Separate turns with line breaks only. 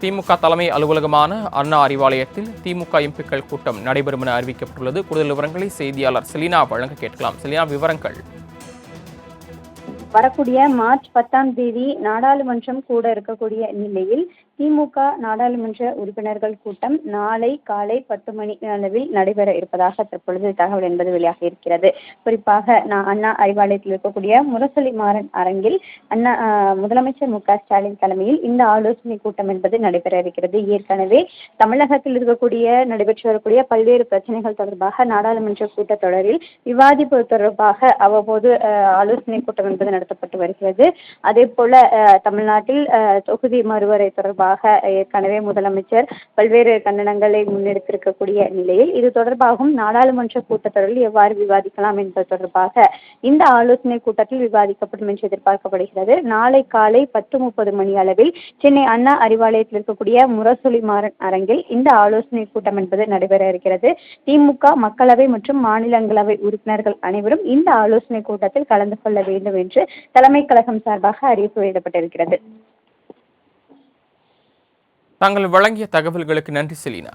திமுக தலைமை அலுவலகமான அண்ணா அறிவாலயத்தில் திமுக எம்பிக்கள் கூட்டம் நடைபெறும் என அறிவிக்கப்பட்டுள்ளது. கூடுதல் விவரங்களை செய்தியாளர் செலினா வழங்க கேட்கலாம். செலினா விவரங்கள்.
வரக்கூடிய மார்ச் பத்தாம் தேதி நாடாளுமன்றம் கூட இருக்கக்கூடிய நிலையில் திமுக நாடாளுமன்ற உறுப்பினர்கள் கூட்டம் நாளை காலை பத்து மணி அளவில் நடைபெற இருப்பதாக தற்பொழுது தகவல் என்பது வெளியாக இருக்கிறது. குறிப்பாக நான் அண்ணா அறிவாலயத்தில் இருக்கக்கூடிய முரசொலி மாறன் அரங்கில் அண்ணா முதலமைச்சர் மு க ஸ்டாலின் தலைமையில் இந்த ஆலோசனை கூட்டம் என்பது நடைபெற இருக்கிறது. ஏற்கனவே தமிழகத்தில் இருக்கக்கூடிய நடைபெற்று வரக்கூடிய பல்வேறு பிரச்சனைகள் தொடர்பாக நாடாளுமன்ற கூட்டத்தொடரில் விவாதிப்பு தொடர்பாக அவ்வப்போது ஆலோசனை கூட்டம் என்பது நடத்தப்பட்டு வருகிறது. அதே போல தமிழ்நாட்டில் தொகுதி மறுவரை தொடர்பாக ஏற்கனவே முதலமைச்சர் பல்வேறு கண்டனங்களை முன்னெடுத்திருக்கக்கூடிய நிலையில் இது தொடர்பாகவும் நாடாளுமன்ற கூட்டத்தொடரில் எவ்வாறு விவாதிக்கலாம் என்பது தொடர்பாக இந்த ஆலோசனை கூட்டத்தில் விவாதிக்கப்படும் என்று எதிர்பார்க்கப்படுகிறது. நாளை காலை பத்து முப்பது மணி அளவில் சென்னை அண்ணா அறிவாலயத்தில் இருக்கக்கூடிய முரசொலி மாறன் அரங்கில் இந்த ஆலோசனை கூட்டம் என்பது நடைபெற இருக்கிறது. திமுக மக்களவை மற்றும் மாநிலங்களவை உறுப்பினர்கள் அனைவரும் இந்த ஆலோசனை கூட்டத்தில் கலந்து கொள்ள வேண்டும் என்று தலைமை கழகம் சார்பாக அறிவிப்பு வெளியிடப்பட்டிருக்கிறது.
தாங்கள் வழங்கிய தகவல்களுக்கு நன்றி செலினா.